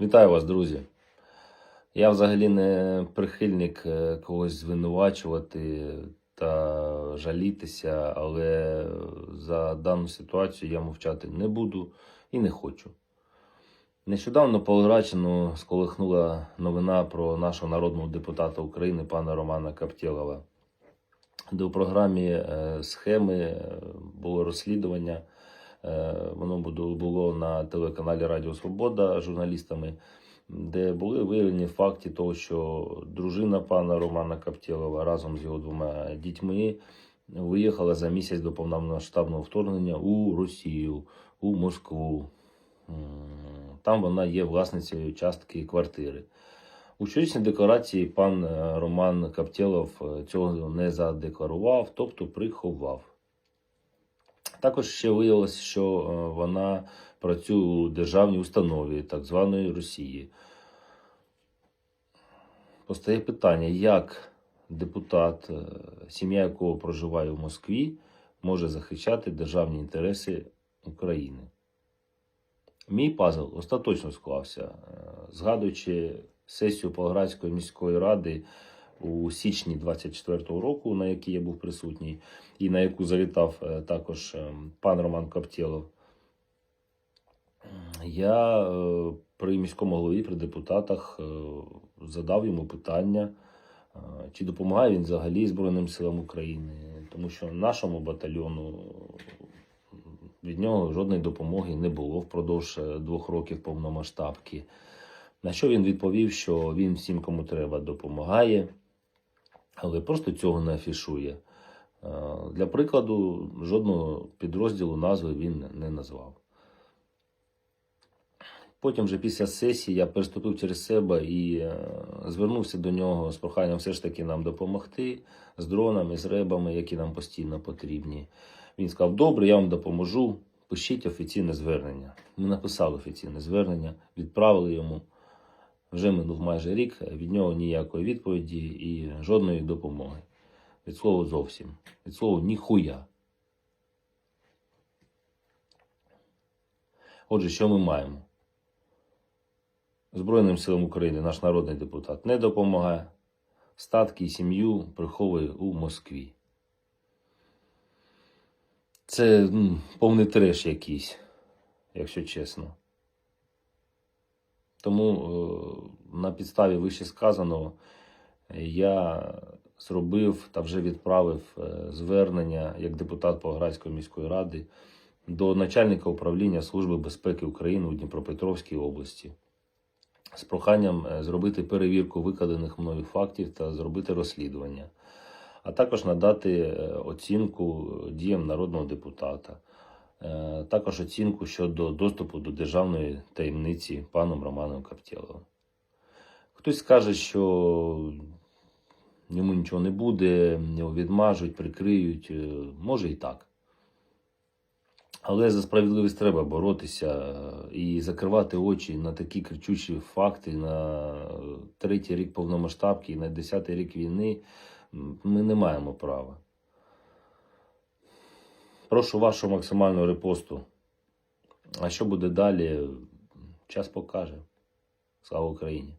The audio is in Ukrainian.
Вітаю вас, друзі. Я взагалі не прихильник е, когось звинувачувати та жалітися, але за дану ситуацію я мовчати не буду і не хочу. Нещодавно Павлоградщину сколихнула новина про нашого народного депутата України пана Романа Каптєлова, де у програмі е, схеми е, було розслідування. Е, Воно було- на телеканалі Радіо Свобода журналістами, де були виявлені факти того, що дружина пана Романа Каптєлова разом з його двома дітьми виїхала за місяць до повномасштабного вторгнення у Росію, у Москву. Там вона є власницею частки квартири. У щорічній декларації пан е, Роман Каптєлов е, цього не задекларував, тобто приховав. Також ще виявилося, що е, вона працює у державній установі так званої Росії. Постає питання, як депутат, е, сім'я якого проживає в Москві, може захищати державні інтереси України. Мій пазл остаточно склався, Е, згадуючи сесію Павлоградської міської ради у січні 24-го року, на якій я був присутній, і на яку завітав е, також е, пан Роман Каптєлов. Я е, при міському голові, при депутатах задав йому питання, чи допомагає він взагалі Збройним силам України, тому що нашому батальйону від нього жодної допомоги не було впродовж двох років повномасштабки. На що він відповів, що він всім, кому треба, допомагає, але просто цього не афішує. Е, Для прикладу, жодного підрозділу назви він не назвав. Потім вже після сесії я переступив через себе і е, звернувся до нього з проханням все ж таки нам допомогти з дронами, з ребами, які нам постійно потрібні. Він сказав: Добре, я вам допоможу. Пишіть офіційне звернення. Ми написали офіційне звернення, відправили йому. Вже минув майже рік, від нього ніякої відповіді і жодної допомоги. Від слова зовсім. Від слова ніхуя. Отже, що ми маємо? Збройним силам України наш народний депутат не допомагає. Статки і сім'ю приховує у Москві. Це повний треш якийсь, якщо чесно. Тому е, на підставі вищесказаного я зробив та вже відправив е, звернення як депутат Павлоградської міської ради до начальника управління Служби безпеки України у Дніпропетровській області з проханням е, зробити перевірку викладених мною фактів та зробити розслідування, а також надати оцінку діям народного депутата, також оцінку щодо доступу до державної таємниці паном Романом Каптєловим. Хтось скаже, що йому нічого не буде, його відмажуть, прикриють. Е, Може і так. Але за справедливість треба боротися е, і закривати очі на такі кричущі факти на третій рік повномасштабки і на десятий рік війни. Ми не маємо права. Прошу вашого максимального репосту. А що буде далі? Час покаже. Слава Україні!